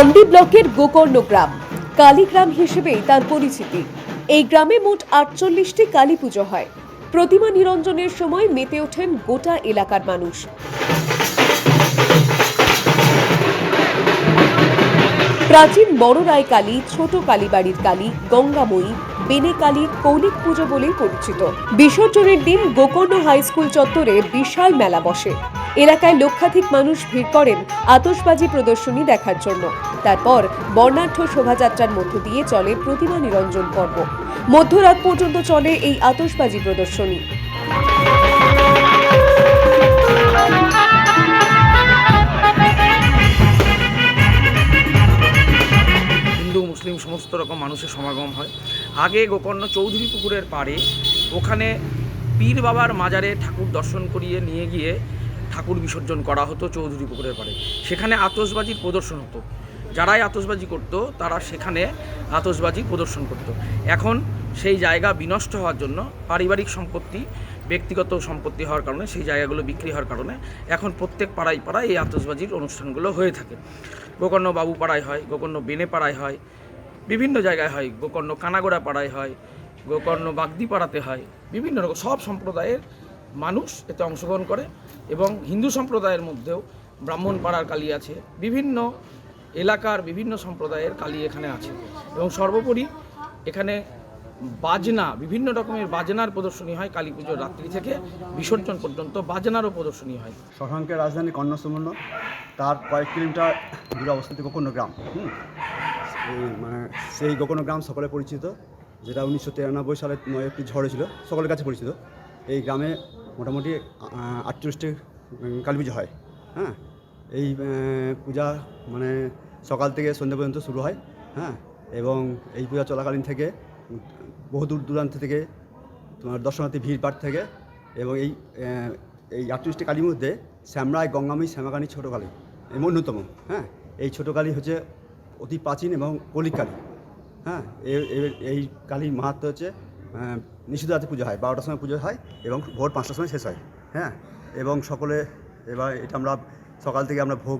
কান্দি ব্লকের গোকর্ণ গ্রাম কালীগ্রাম হিসেবেই তার পরিচিতি। এই গ্রামে মোট আটচল্লিশটি কালী পুজো হয়। প্রতিমা নিরঞ্জনের সময় মেতে ওঠেন গোটা এলাকার মানুষ। প্রাচীন বড় রায় কালী, ছোট কালীবাড়ির কালী, গঙ্গাময়ী, বেনে কালী, কৌলিক পুজো বলেই পরিচিত। বিসর্জনের দিন গোকর্ণ হাই স্কুল চত্বরে বিশাল মেলা বসে। এলাকায় লক্ষাধিক মানুষ ভিড় করেন আতশবাজি প্রদর্শনী দেখার জন্য। তারপর বর্ণাঢ্য শোভাযাত্রার মধ্য দিয়ে চলে প্রতিমা নিরঞ্জন পর্ব। মধ্যরাত পর্যন্ত চলে এই আতশবাজি প্রদর্শনী। মুসলিম, সমস্ত রকম মানুষের সমাগম হয়। আগে গোকর্ণ চৌধুরী পুকুরের পাড়ে ওখানে পীর বাবার মাজারে ঠাকুর দর্শন করিয়ে নিয়ে গিয়ে ঠাকুর বিসর্জন করা হতো চৌধুরী পুকুরের পাড়ে। সেখানে আতশবাজির প্রদর্শন হতো। যারাই আতসবাজি করতো, তারা সেখানে আতশবাজি প্রদর্শন করত। এখন সেই জায়গা বিনষ্ট হওয়ার জন্য পারিবারিক সম্পত্তি, ব্যক্তিগত সম্পত্তি হওয়ার কারণে, সেই জায়গাগুলো বিক্রি হওয়ার কারণে এখন প্রত্যেক পাড়ায় পাড়ায় এই আতশবাজির অনুষ্ঠানগুলো হয়ে থাকে। গোকর্ণ বাবু পাড়ায় হয়, গোকর্ণ বেনে পাড়ায় হয়, বিভিন্ন জায়গায় হয়। গোকর্ণ কানাগোড়া পাড়ায় হয়, গোকর্ণ বাগদি পাড়াতে হয়, বিভিন্ন রকম, সব সম্প্রদায়ের মানুষ এতে অংশগ্রহণ করে এবং হিন্দু সম্প্রদায়ের মধ্যেও ব্রাহ্মণ পাড়ার কালী আছে, বিভিন্ন এলাকার বিভিন্ন সম্প্রদায়ের কালী এখানে আছে এবং সর্বোপরি এখানে বাজনা, বিভিন্ন রকমের বাজনার প্রদর্শনী হয় কালী পুজোর রাত্রি থেকে বিসর্জন পর্যন্ত বাজনারও প্রদর্শনী হয়। শশাঙ্কের রাজধানী কর্ণসুবর্ণ তার কয়েক কিলোমিটার দূরে অবস্থিত গোকর্ণ গ্রাম মানে সেই গোকর্ণ গ্রাম সকলে পরিচিত, যেটা উনিশশো তিরানব্বই সালে নয় একটি ঝড় ছিল সকলের কাছে পরিচিত। এই গ্রামে মোটামুটি আটচল্লিশটি কালী পুজো হয়। হ্যাঁ? এই পূজা মানে সকাল থেকে সন্ধ্যা পর্যন্ত শুরু হয়। হ্যাঁ? এবং এই পূজা চলাকালীন থেকে, বহু দূর দূরান্ত থেকে তোমার দর্শনার্থী ভিড় বাড়তে থাকে। এবং এই এই আটত্রিশটি কালীর মধ্যে শ্যামরায় গঙ্গামী শ্যামাকালী ছোটো কালী অন্যতম। হ্যাঁ? এই ছোটো কালী হচ্ছে অতি প্রাচীন এবং কলিক কালী হ্যাঁ এই কালীর মাহাত্ম হচ্ছে আহ, নিষিদ্ধরাতে পুজো হয় বারোটার সময় পুজো হয় এবং ভোর পাঁচটার সময় শেষ হয় হ্যাঁ? এবং সকলে এবার এটা আমরা সকাল থেকে আমরা ভোগ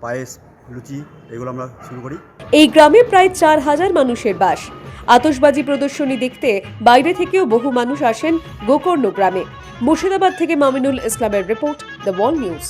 পায়েস লুচি এগুলো আমরা শুরু করি। এই গ্রামে প্রায় চার হাজার মানুষের বাস। আতশবাজি প্রদর্শনী দেখতে বাইরে থেকেও বহু মানুষ আসেন গোকর্ণ গ্রামে। মুর্শিদাবাদ থেকে মামিনুল ইসলামের রিপোর্ট দ্য ওয়াল নিউজ।